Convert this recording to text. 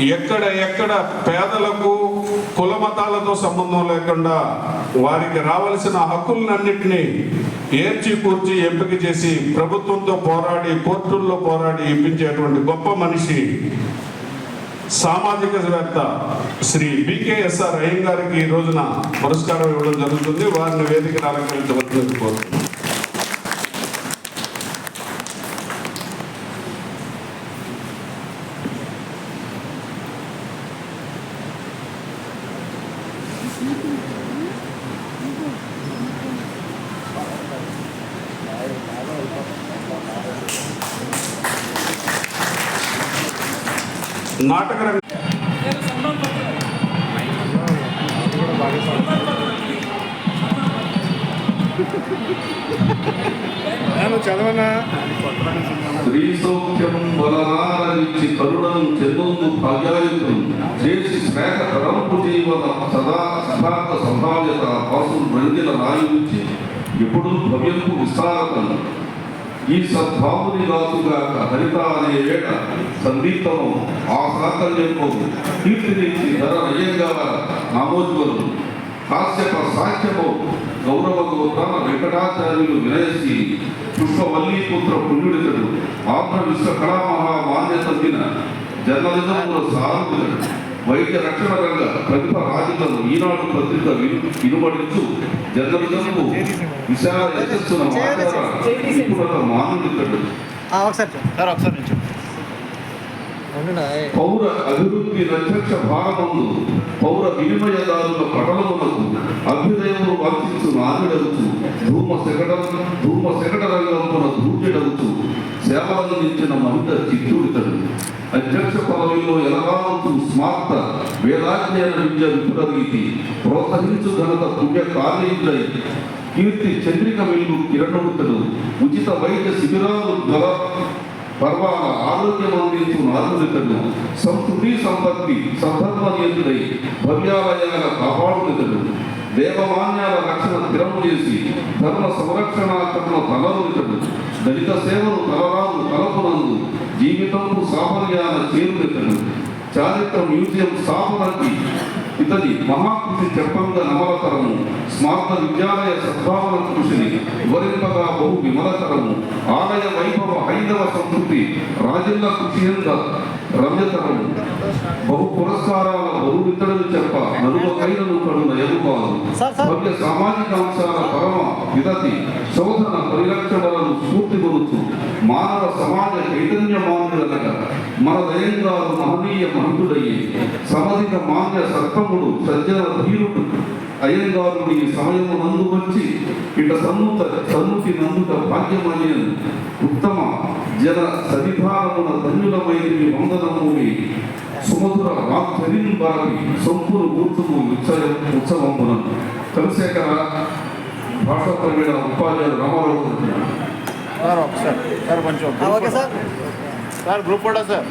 ఎక్కడ ఎక్కడ పేదలకు కులమతాలతో సంబంధం లేకుండా వారికి రావలసిన హక్కులన్నింటినీ ఏర్చి కూర్చి ఎంపిక చేసి ప్రభుత్వంతో పోరాడి కోర్టుల్లో పోరాడి ఇప్పించేటువంటి గొప్ప మనిషి సామాజికవేత్త శ్రీ బికేఎస్ఆర్ అయ్యంగారికి ఈ రోజున పురస్కారం ఇవ్వడం జరుగుతుంది. వారిని వేదికను అలంకరించవలసింది కోరుతున్నాను. నాటక రంగ చదవనా? స్త్రీసౌఖ్యం సౌఖ్యం కరుణను కరుణం చెందుందు భాగ్యాయుతం చేసి శ్రేక తరంపు జీవన సదా సిద్ధాంత సంభావ్యత పశు రంగిన రాయుంచి ఎప్పుడు భవ్యంపు విస్తారతం ఈ సద్భావుని రాజుగా హరిత అనే వేట సందీప్తము ఆ సాకల్యంపు కీర్తినిచ్చి ధర నయంగా నామోజ్వలు హాస్యప సాఖ్యము గౌరవ గోత్రాల వెంకటాచార్యులు వినయసి పుష్పవల్లీపుత్ర పుణ్యుడితడు ఆంధ్ర విశ్వ కళామహా మాన్యత దిన జర్నలిజంలో సారథుడు వైద్య రక్షణ రంగ ప్రతిభ రాజులను ఈనాడు పత్రిక విను- వినుబడించు జర్నలిజంకు విశాల యశస్సున నిపుణత మానుడితడు. ఒకసారి సార్ ఒకసారి నుంచి పౌర అభివృద్ధి ప్రత్యక్ష భాగమందు పౌర వినిమయదారుల పటలమునకు అభ్యుదయమును వర్తించు నాగుడవచ్చు ధూమ శకటం ధూమ శకట రంగమున ధూర్యుడవచ్చు సేవలందించిన మహిళ చిత్తూడితడు అధ్యక్ష పదవిలో ఎలగావంతు స్మార్త వేదాజ్ఞాన విద్య విపులరీతి ప్రోత్సహించు ఘనత పుణ్య కార్యుడై కీర్తి చంద్రిక వెలుగు కిరణుడుతడు ఉచిత వైద్య శిబిరాలు జ్వర పర్వాల ఆరోగ్యం అందించు నాదునితడు సంతృప్తి సంపత్తి సందర్భనీయుడై భవ్యాలయాల కాపాడునితడు దేవమాన్యాల రక్షణ స్థిరము చేసి ధర్మ సంరక్షణాత్మక తలరునితడు దళిత సేవలు తలరాలు తలపునందు జీవితంపు సాఫల్యాల చేరుతడు చారిత్ర మ్యూజియం స్థాపనకి ఇతని మహాకృషి చెప్పంగా నమలతరము స్మార్త విద్యాలయ సద్భావన కృషిని వివరింపగా బహు విమలతరము. ఆలయ వైభవ హైందవ సంస్కృతి రాజిల్ల కృషియంద రమ్యతరము. బహు పురస్కారాల బరువితడని చెప్ప నలువకైనను కడు నయముపాలు సార్, సార్. భవ్య సామాజిక అంశాల పరమ విదతి శోధన పరిరక్షణలను స్ఫూర్తి కొనుచు మానవ సమాజ చైతన్య మాన్యులనగా మన దయంగారు మహనీయ మహంతుడయ్యి సమధిక మాన్య సర్పముడు సజ్జన ధీరుడు అయ్యంగారు అయ్యంగారుని సమయము నందు వచ్చి ఇట సన్నుత సన్నుతి నందుట భాగ్యమయ్యను ఉత్తమ జన సన్నిధానమున ధన్యులమైనవి వందనమూని సుమధుర వాక్చరిన్ బారి సొంపును గుర్తుకు ఉత్సవ ఉత్సవమున చంద్రశేఖర భాషా ప్రవీణ ఉపాధ్యాయులు రామారావు గారు. సార్ ఒకసారి సార్ కొంచెం ఓకే సార్. సార్ గ్రూప్ కూడా సార్?